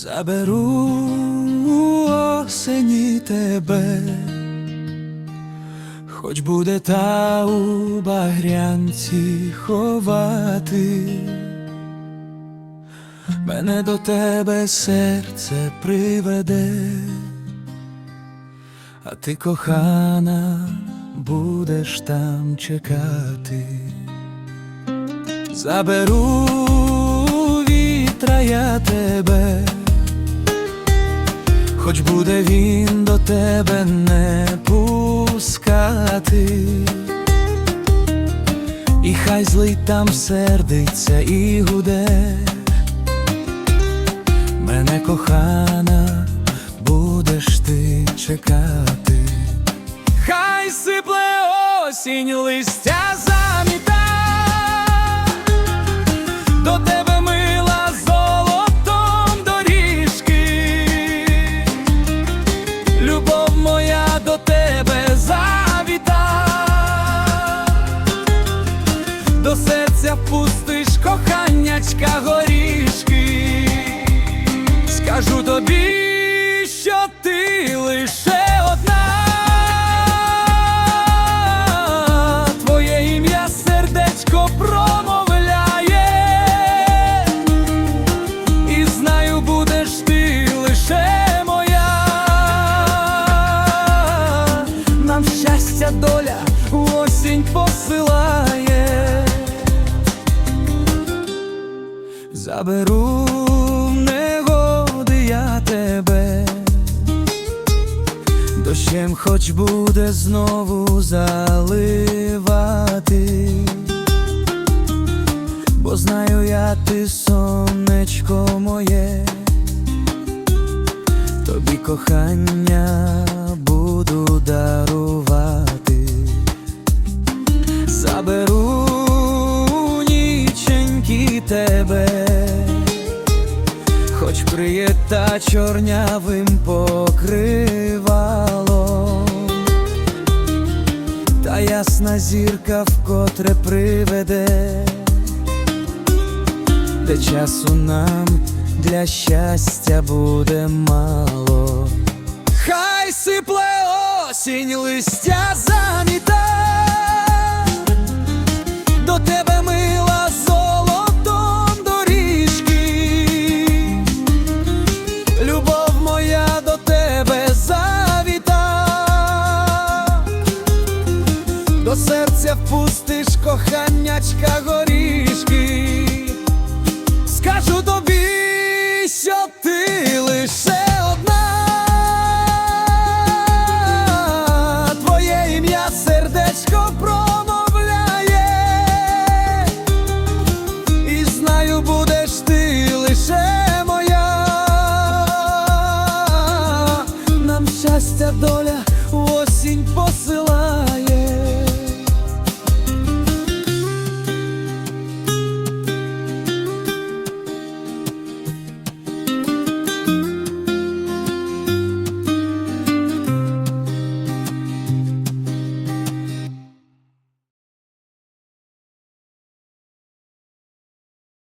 Заберу осені тебе, хоч буде та у багрянці ховати, мене до тебе серце приведе, а ти, кохана, будеш там чекати. Заберу вітра я тебе, хоч буде він до тебе не пускати, і хай злий там сердиться і гуде, мене кохана, будеш ти чекати, хай сипле осінь листя горішки, скажу тобі, Заберу в негоди я тебе, дощем хоч буде знову заливати, бо знаю я ти сонечко моє, тобі кохання буду дарувати, хоч приєта чорнявим покривалом, та ясна зірка вкотре приведе, де часу нам для щастя буде мало. Хай сипле осінь листя заміта, до серця впустиш коханячка горішки, скажу тобі, що ти лише одна, твоє ім'я сердечко промовляє, і знаю, будеш ти лише моя, нам щастя, доля, осінь посила.